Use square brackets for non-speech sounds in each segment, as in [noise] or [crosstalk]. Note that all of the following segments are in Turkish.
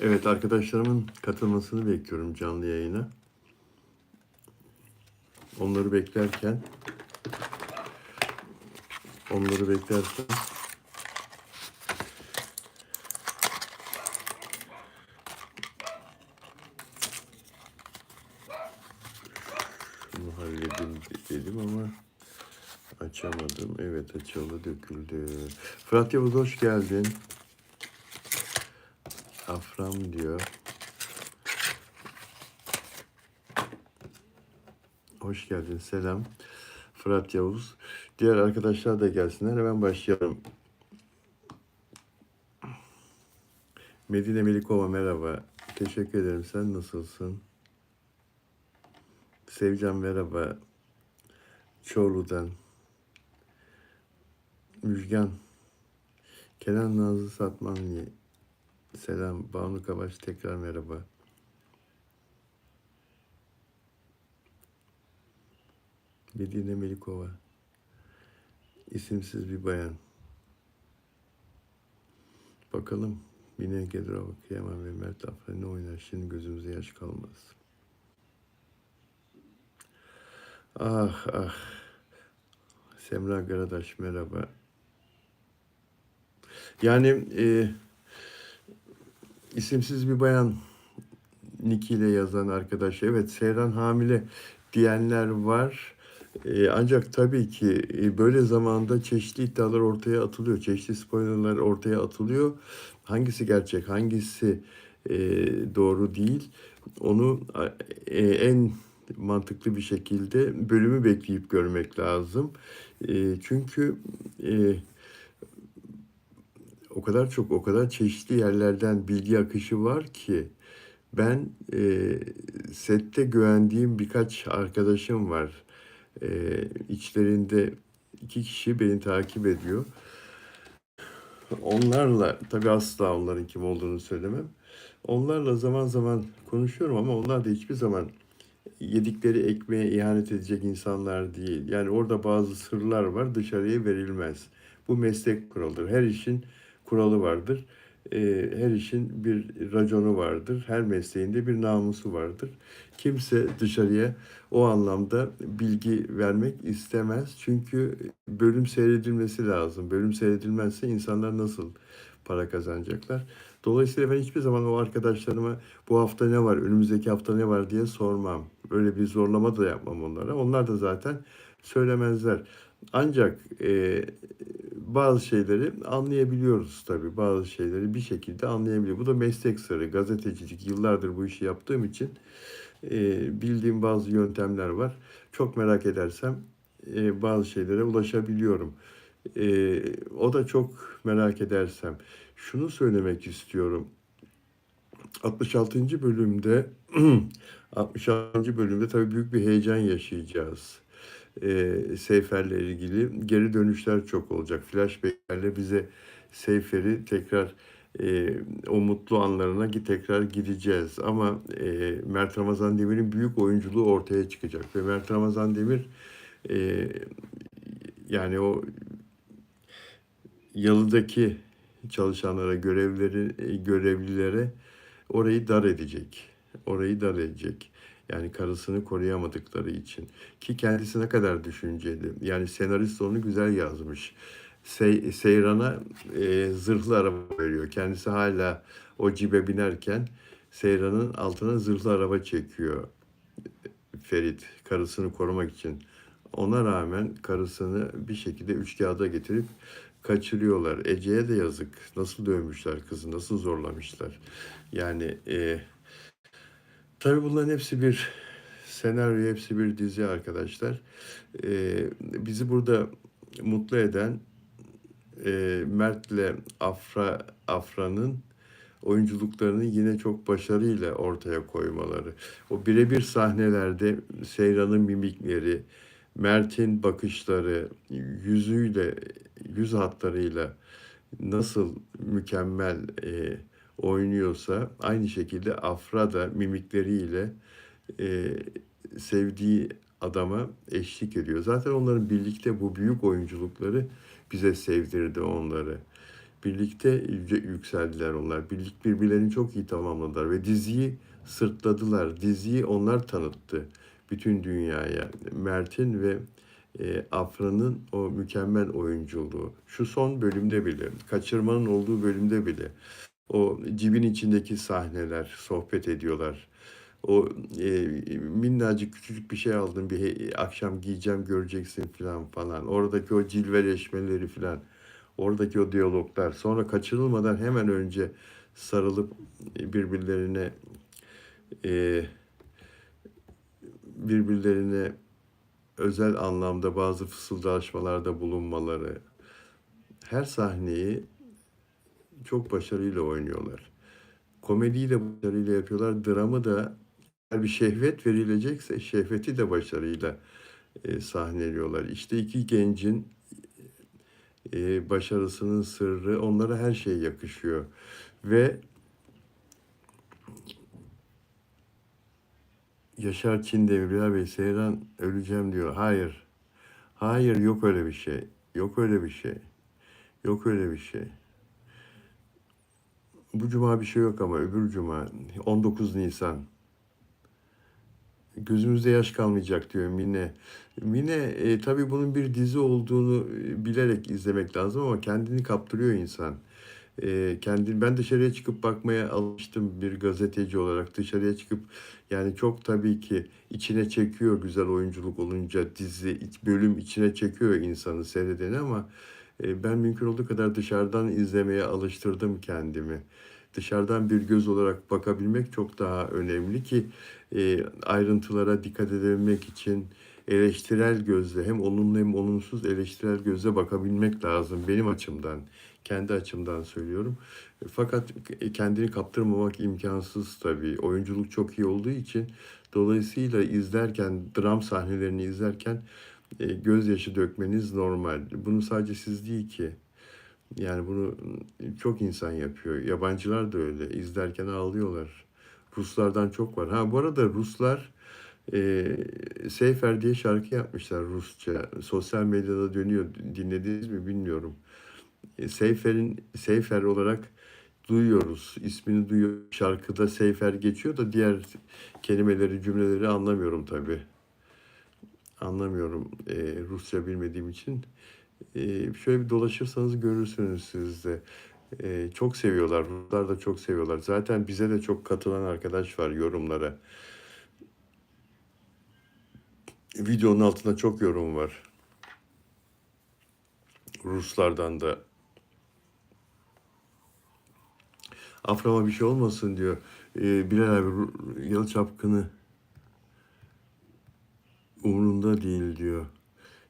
Evet arkadaşlarımın katılmasını bekliyorum canlı yayına. Onları beklerken onları beklerken şunu halledeyim dedim ama açamadım. Evet açıldı döküldü. Fırat Yavuz hoş geldin. Afram diyor. Hoş geldin. Selam. Fırat Yavuz. Diğer arkadaşlar da gelsinler. Hemen başlayalım. Medine Melikova merhaba. Teşekkür ederim. Sen nasılsın? Sevcan merhaba. Çorlu'dan. Müjgan. Kenan Nazlı Satmanlı. Selam. Banu Kavaş tekrar merhaba. Medine Melikova. İsimsiz bir bayan. Bakalım Mine Gedrova, Kıyaman ve Mert Afra ne oynar şimdi gözümüze yaş kalmaz. Ah ah. Semra Karadaş merhaba. Yani e, isimsiz bir bayan Niki ile yazan arkadaş. Evet Seyran hamile diyenler var. Ee, ancak tabii ki e, böyle zamanda çeşitli iddialar ortaya atılıyor. Çeşitli spoilerlar ortaya atılıyor. Hangisi gerçek, hangisi e, doğru değil. Onu e, en mantıklı bir şekilde bölümü bekleyip görmek lazım. E, çünkü e, o kadar çok, o kadar çeşitli yerlerden bilgi akışı var ki ben e, sette güvendiğim birkaç arkadaşım var. E, içlerinde iki kişi beni takip ediyor. Onlarla, tabii asla onların kim olduğunu söylemem. Onlarla zaman zaman konuşuyorum ama onlar da hiçbir zaman yedikleri ekmeğe ihanet edecek insanlar değil. Yani orada bazı sırlar var dışarıya verilmez. Bu meslek kuralıdır. Her işin kuralı vardır. Ee, her işin bir raconu vardır. Her mesleğinde bir namusu vardır. Kimse dışarıya o anlamda bilgi vermek istemez. Çünkü bölüm seyredilmesi lazım. Bölüm seyredilmezse insanlar nasıl para kazanacaklar? Dolayısıyla ben hiçbir zaman o arkadaşlarıma bu hafta ne var, önümüzdeki hafta ne var diye sormam. Öyle bir zorlama da yapmam onlara. Onlar da zaten söylemezler. Ancak e, bazı şeyleri anlayabiliyoruz tabii. Bazı şeyleri bir şekilde anlayabiliyor. Bu da meslek sırrı, gazetecilik. Yıllardır bu işi yaptığım için e, bildiğim bazı yöntemler var. Çok merak edersem e, bazı şeylere ulaşabiliyorum. E, o da çok merak edersem. Şunu söylemek istiyorum. 66. bölümde [clears throat] 66. bölümde tabii büyük bir heyecan yaşayacağız e, Seyfer'le ilgili geri dönüşler çok olacak. Flashback'lerle bize Seyfer'i tekrar e, o mutlu anlarına tekrar gideceğiz. Ama e, Mert Ramazan Demir'in büyük oyunculuğu ortaya çıkacak. Ve Mert Ramazan Demir e, yani o yalıdaki çalışanlara, görevleri, görevlilere orayı dar edecek. Orayı dar edecek. Yani karısını koruyamadıkları için. Ki kendisi ne kadar düşünceli. Yani senarist onu güzel yazmış. Sey, Seyran'a e, zırhlı araba veriyor. Kendisi hala o cibe binerken Seyran'ın altına zırhlı araba çekiyor. Ferit karısını korumak için. Ona rağmen karısını bir şekilde üç kağıda getirip kaçırıyorlar. Ece'ye de yazık. Nasıl dövmüşler kızı, nasıl zorlamışlar. Yani e, Tabii bunların hepsi bir senaryo, hepsi bir dizi arkadaşlar. Ee, bizi burada mutlu eden e, Mert'le Afra Afra'nın oyunculuklarını yine çok başarıyla ortaya koymaları. O birebir sahnelerde Seyran'ın mimikleri, Mert'in bakışları, yüzüyle, yüz hatlarıyla nasıl mükemmel e, oynuyorsa aynı şekilde Afra da mimikleriyle e, sevdiği adama eşlik ediyor. Zaten onların birlikte bu büyük oyunculukları bize sevdirdi onları. Birlikte yükseldiler onlar. Birlik birbirlerini çok iyi tamamladılar ve diziyi sırtladılar. Diziyi onlar tanıttı bütün dünyaya. Mert'in ve e, Afra'nın o mükemmel oyunculuğu. Şu son bölümde bile, kaçırmanın olduğu bölümde bile o cibin içindeki sahneler, sohbet ediyorlar. O e, minnacık küçücük bir şey aldım bir akşam giyeceğim göreceksin falan falan. Oradaki o cilveleşmeleri falan. Oradaki o diyaloglar. Sonra kaçırılmadan hemen önce sarılıp birbirlerine e, birbirlerine özel anlamda bazı fısıldaşmalarda bulunmaları. Her sahneyi çok başarıyla oynuyorlar. Komediyi de başarıyla yapıyorlar. Dramı da bir şehvet verilecekse şehveti de başarıyla e, sahneliyorlar. İşte iki gencin e, başarısının sırrı onlara her şey yakışıyor. Ve Yaşar Çin Bilal Bey Seyran öleceğim diyor. Hayır. Hayır yok öyle bir şey. Yok öyle bir şey. Yok öyle bir şey. Bu cuma bir şey yok ama öbür cuma 19 Nisan. Gözümüzde yaş kalmayacak diyor Mine. Mine e, tabii bunun bir dizi olduğunu e, bilerek izlemek lazım ama kendini kaptırıyor insan. E, kendi ben dışarıya çıkıp bakmaya alıştım bir gazeteci olarak dışarıya çıkıp yani çok tabii ki içine çekiyor güzel oyunculuk olunca dizi bölüm içine çekiyor insanı seyredeni ama ben mümkün olduğu kadar dışarıdan izlemeye alıştırdım kendimi. Dışarıdan bir göz olarak bakabilmek çok daha önemli ki e, ayrıntılara dikkat edebilmek için eleştirel gözle hem olumlu hem olumsuz eleştirel gözle bakabilmek lazım benim açımdan. Kendi açımdan söylüyorum. Fakat kendini kaptırmamak imkansız tabii. Oyunculuk çok iyi olduğu için dolayısıyla izlerken, dram sahnelerini izlerken e, gözyaşı dökmeniz normal. Bunu sadece siz değil ki. Yani bunu çok insan yapıyor. Yabancılar da öyle. İzlerken ağlıyorlar. Ruslardan çok var. Ha bu arada Ruslar e, Seyfer diye şarkı yapmışlar Rusça. Sosyal medyada dönüyor. Dinlediniz mi bilmiyorum. E, Seyfer'in Seyfer olarak duyuyoruz. İsmini duyuyor. Şarkıda Seyfer geçiyor da diğer kelimeleri, cümleleri anlamıyorum tabii. Anlamıyorum e, Rusça bilmediğim için. E, şöyle bir dolaşırsanız görürsünüz siz de. E, çok seviyorlar. Ruslar da çok seviyorlar. Zaten bize de çok katılan arkadaş var yorumlara. Videonun altında çok yorum var. Ruslardan da. Aframa bir şey olmasın diyor. E, Bilal abi Yalı Çapkını umurunda değil diyor.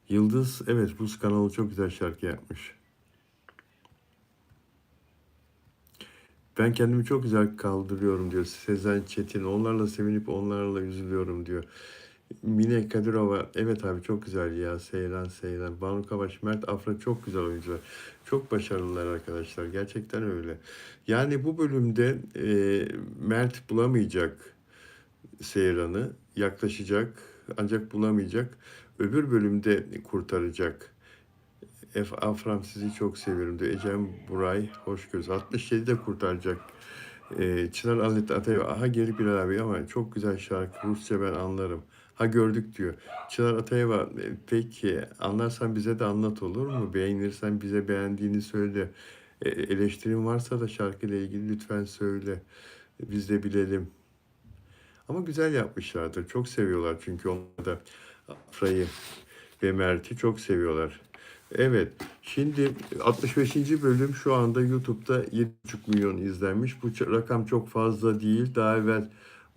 Yıldız evet Rus kanalı çok güzel şarkı yapmış. Ben kendimi çok güzel kaldırıyorum diyor Sezen Çetin. Onlarla sevinip onlarla üzülüyorum diyor. Mine Kadirova evet abi çok güzel ya Seyran Seyran. Banu Kavaş, Mert Afra çok güzel oyuncular. Çok başarılılar arkadaşlar. Gerçekten öyle. Yani bu bölümde e, Mert bulamayacak Seyran'ı yaklaşacak ancak bulamayacak. Öbür bölümde kurtaracak. F. Afram sizi çok seviyorum diyor. Ecem Buray Hoşgöz. 67'de kurtaracak. Ee, Çınar Alet Atay. Aha geri bir abi ama çok güzel şarkı. Rusça ben anlarım. Ha gördük diyor. Çınar Atayeva e, peki anlarsan bize de anlat olur mu? Beğenirsen bize beğendiğini söyle. E, eleştirin varsa da şarkıyla ilgili lütfen söyle. Biz de bilelim. Ama güzel yapmışlardır. Çok seviyorlar çünkü onlar da Afra'yı ve Mert'i çok seviyorlar. Evet, şimdi 65. bölüm şu anda YouTube'da 7,5 milyon izlenmiş. Bu rakam çok fazla değil. Daha evvel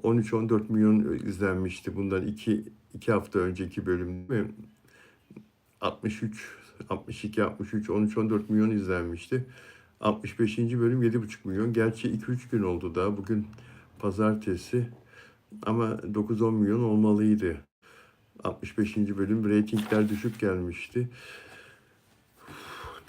13-14 milyon izlenmişti. Bundan 2, 2 hafta önceki bölüm değil mi? 63, 62, 63, 13-14 milyon izlenmişti. 65. bölüm 7,5 milyon. Gerçi 2-3 gün oldu daha. Bugün pazartesi. Ama 9-10 milyon olmalıydı. 65. bölüm reytingler düşük gelmişti.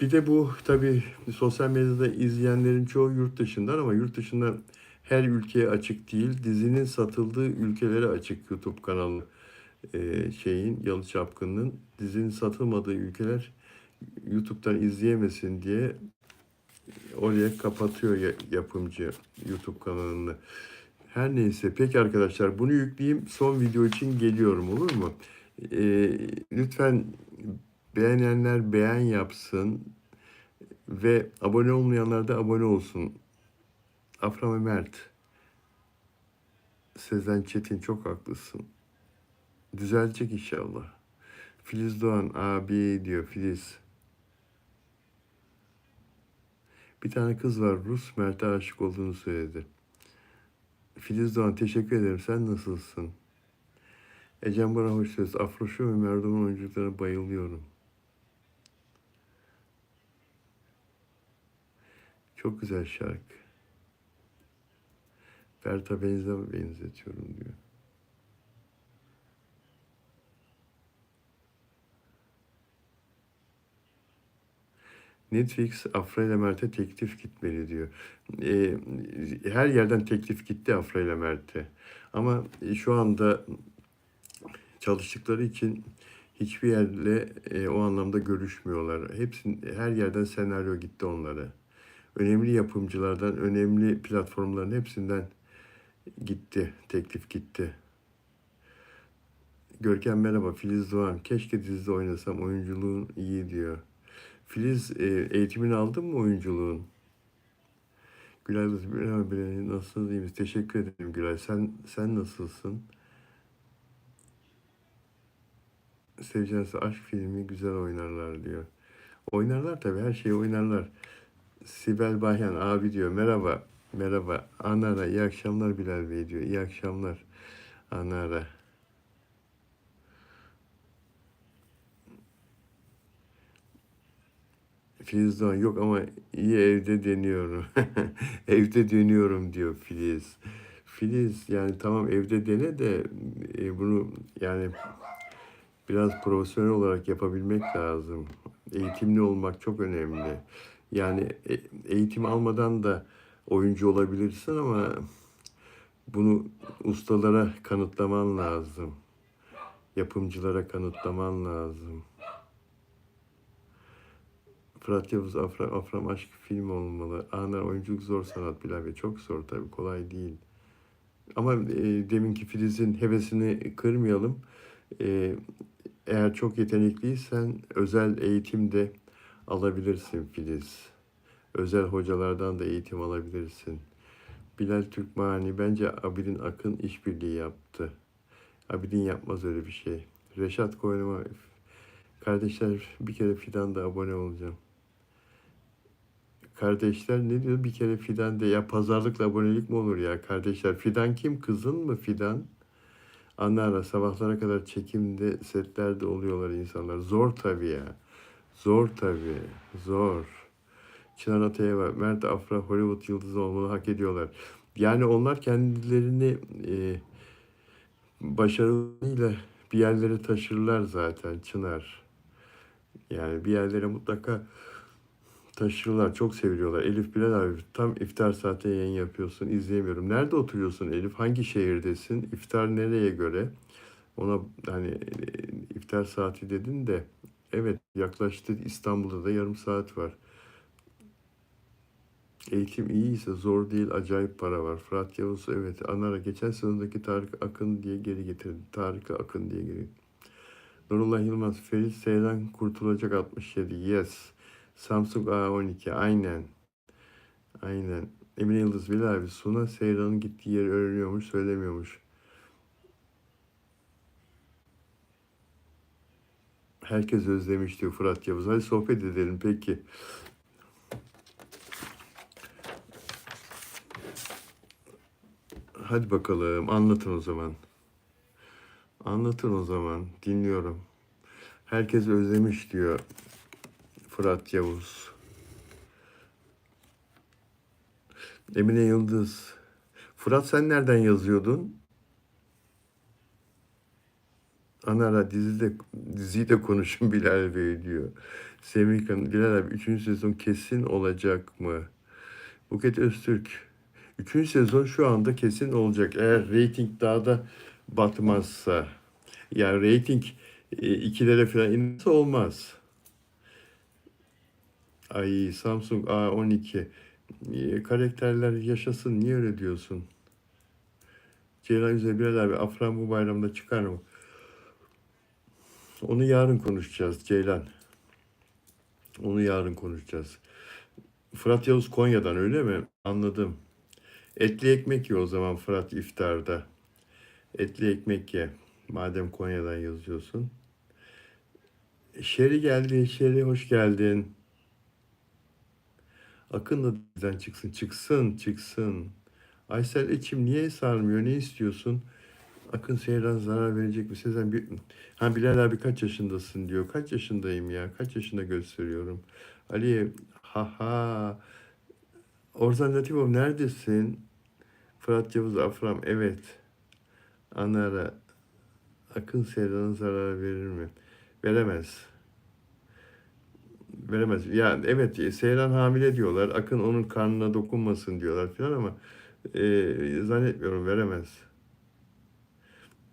Bir de bu tabii sosyal medyada izleyenlerin çoğu yurt dışından ama yurt dışından her ülkeye açık değil. Dizinin satıldığı ülkelere açık YouTube kanalı e, şeyin Yalı Çapkın'ın dizinin satılmadığı ülkeler YouTube'dan izleyemesin diye oraya kapatıyor ya- yapımcı YouTube kanalını. Her neyse peki arkadaşlar bunu yükleyeyim son video için geliyorum olur mu? Ee, lütfen beğenenler beğen yapsın ve abone olmayanlar da abone olsun. Afra ve Mert. Sezen Çetin çok haklısın. Düzelecek inşallah. Filiz Doğan abi diyor Filiz. Bir tane kız var Rus Mert'e aşık olduğunu söyledi. Filiz Doğan teşekkür ederim. Sen nasılsın? Ecem bana hoş söz. Afroşu ve Merdoğan oyuncularına bayılıyorum. Çok güzel şarkı. Berta benze benzetiyorum diyor. Netflix Afra ile Mert'e teklif gitmeli diyor. Ee, her yerden teklif gitti Afra ile Mert'e. Ama şu anda çalıştıkları için hiçbir yerle e, o anlamda görüşmüyorlar. Hepsin her yerden senaryo gitti onlara. Önemli yapımcılardan, önemli platformların hepsinden gitti, teklif gitti. Görkem merhaba, Filiz Doğan. Keşke dizide oynasam, oyunculuğun iyi diyor. Filiz e, eğitimini aldın mı oyunculuğun? Gülay merhaba, nasılsınız, iyi misiniz? Teşekkür ederim Gülay. Sen, sen nasılsın? Sevcansı aşk filmi güzel oynarlar diyor. Oynarlar tabii her şeyi oynarlar. Sibel Bahyan abi diyor merhaba. Merhaba. Anara iyi akşamlar Bilal Bey diyor. İyi akşamlar. Anara. Filiz Doğan yok ama iyi evde deniyorum. [laughs] evde dönüyorum diyor Filiz. Filiz yani tamam evde dene de e, bunu yani biraz profesyonel olarak yapabilmek lazım. Eğitimli olmak çok önemli. Yani e- eğitim almadan da oyuncu olabilirsin ama bunu ustalara kanıtlaman lazım. Yapımcılara kanıtlaman lazım. Fırat Yavuz Afra, Afram Aşk film olmalı. Anar oyunculuk zor sanat Bilal. Çok zor tabii kolay değil. Ama e, deminki Filiz'in hevesini kırmayalım. E, eğer çok yetenekliysen özel eğitim de alabilirsin Filiz. Özel hocalardan da eğitim alabilirsin. Bilal Türkmani bence Abidin Akın işbirliği yaptı. Abidin yapmaz öyle bir şey. Reşat Koynuma kardeşler bir kere Fidan da abone olacağım. Kardeşler ne diyor bir kere Fidan de ya pazarlıkla abonelik mi olur ya kardeşler Fidan kim kızın mı Fidan? Anne ara sabahlara kadar çekimde setlerde oluyorlar insanlar. Zor tabii ya. Zor tabii. Zor. Çınar Atayeva, Mert Afra Hollywood yıldızı olmalı hak ediyorlar. Yani onlar kendilerini e, başarıyla bir yerlere taşırlar zaten Çınar. Yani bir yerlere mutlaka taşırlar. Çok seviliyorlar. Elif Bilal abi tam iftar saati yayın yapıyorsun. izleyemiyorum. Nerede oturuyorsun Elif? Hangi şehirdesin? İftar nereye göre? Ona hani e, iftar saati dedin de evet yaklaştı. İstanbul'da da yarım saat var. Eğitim iyiyse zor değil, acayip para var. Fırat Yavuz evet. Anara geçen sezondaki Tarık Akın diye geri getirdi. Tarık Akın diye geri. Nurullah Yılmaz, Ferit Seyran kurtulacak 67. Yes. Samsung A12 aynen. Aynen. Emine Yıldız Bilal abi Suna Seyran'ın gittiği yeri öğreniyormuş söylemiyormuş. Herkes özlemiş diyor Fırat Yavuz. Hadi sohbet edelim peki. Hadi bakalım anlatın o zaman. Anlatın o zaman. Dinliyorum. Herkes özlemiş diyor Fırat Yavuz. Emine Yıldız. Fırat sen nereden yazıyordun? Anara dizide, diziyi de konuşun [laughs] Bilal Bey diyor. Semih Kan, Bilal abi 3. sezon kesin olacak mı? Buket Öztürk. 3. sezon şu anda kesin olacak. Eğer reyting daha da batmazsa. Yani reyting e, ikilere falan inerse olmaz. Ay Samsung A12. Ee, Karakterler yaşasın. Niye öyle diyorsun? Ceylan Güzel Bilal abi Afran bu bayramda çıkar mı? Onu yarın konuşacağız Ceylan. Onu yarın konuşacağız. Fırat Yavuz Konya'dan öyle mi? Anladım. Etli ekmek ye o zaman Fırat iftarda. Etli ekmek ye. Madem Konya'dan yazıyorsun. Şeri geldi. Şeri hoş geldin. Akın da diziden çıksın. Çıksın. Çıksın. Aysel içim niye sarmıyor? Ne istiyorsun? Akın Seyran zarar verecek mi? Sezen bir... Ha Bilal abi kaç yaşındasın diyor. Kaç yaşındayım ya? Kaç yaşında gösteriyorum? Ali ha ha. Orzan Latifov neredesin? Fırat Yavuz Afram evet. Anara Akın Seyran'a zarar verir mi? Veremez. Veremez. Ya evet Seyran hamile diyorlar. Akın onun karnına dokunmasın diyorlar falan ama e, zannetmiyorum veremez.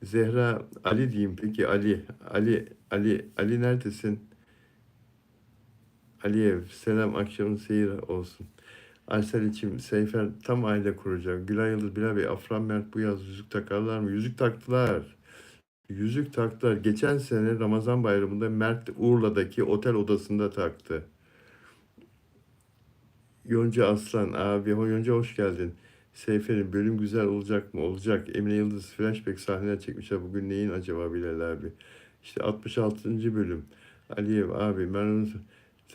Zehra Ali diyeyim peki Ali Ali Ali Ali neredesin? Aliyev selam akşamın seyir olsun. Aysel içim Seyfer tam aile kuracak. Gülay Yıldız Bilal Bey Afran Mert bu yaz yüzük takarlar mı? Yüzük taktılar. Yüzük taktılar. Geçen sene Ramazan bayramında Mert Urla'daki otel odasında taktı. Yonca Aslan abi Yonca hoş geldin. Seyfer'in bölüm güzel olacak mı? Olacak. Emine Yıldız flashback sahneler çekmişler. Bugün neyin acaba Bilal abi? İşte 66. bölüm. Aliyev abi ben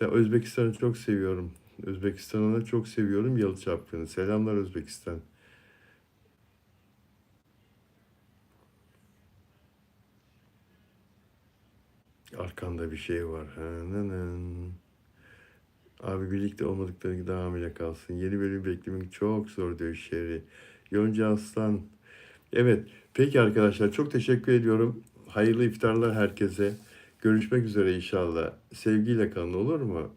Özbekistan'ı çok seviyorum. Özbekistan'ı çok seviyorum Yalı Çapkın'ı. Selamlar Özbekistan. Arkanda bir şey var. Abi birlikte olmadıkları gibi daha hamile kalsın. Yeni bölüm beklemek çok zor diyor Şeri. Yonca Aslan. Evet. Peki arkadaşlar çok teşekkür ediyorum. Hayırlı iftarlar herkese. Görüşmek üzere inşallah. Sevgiyle kalın olur mu?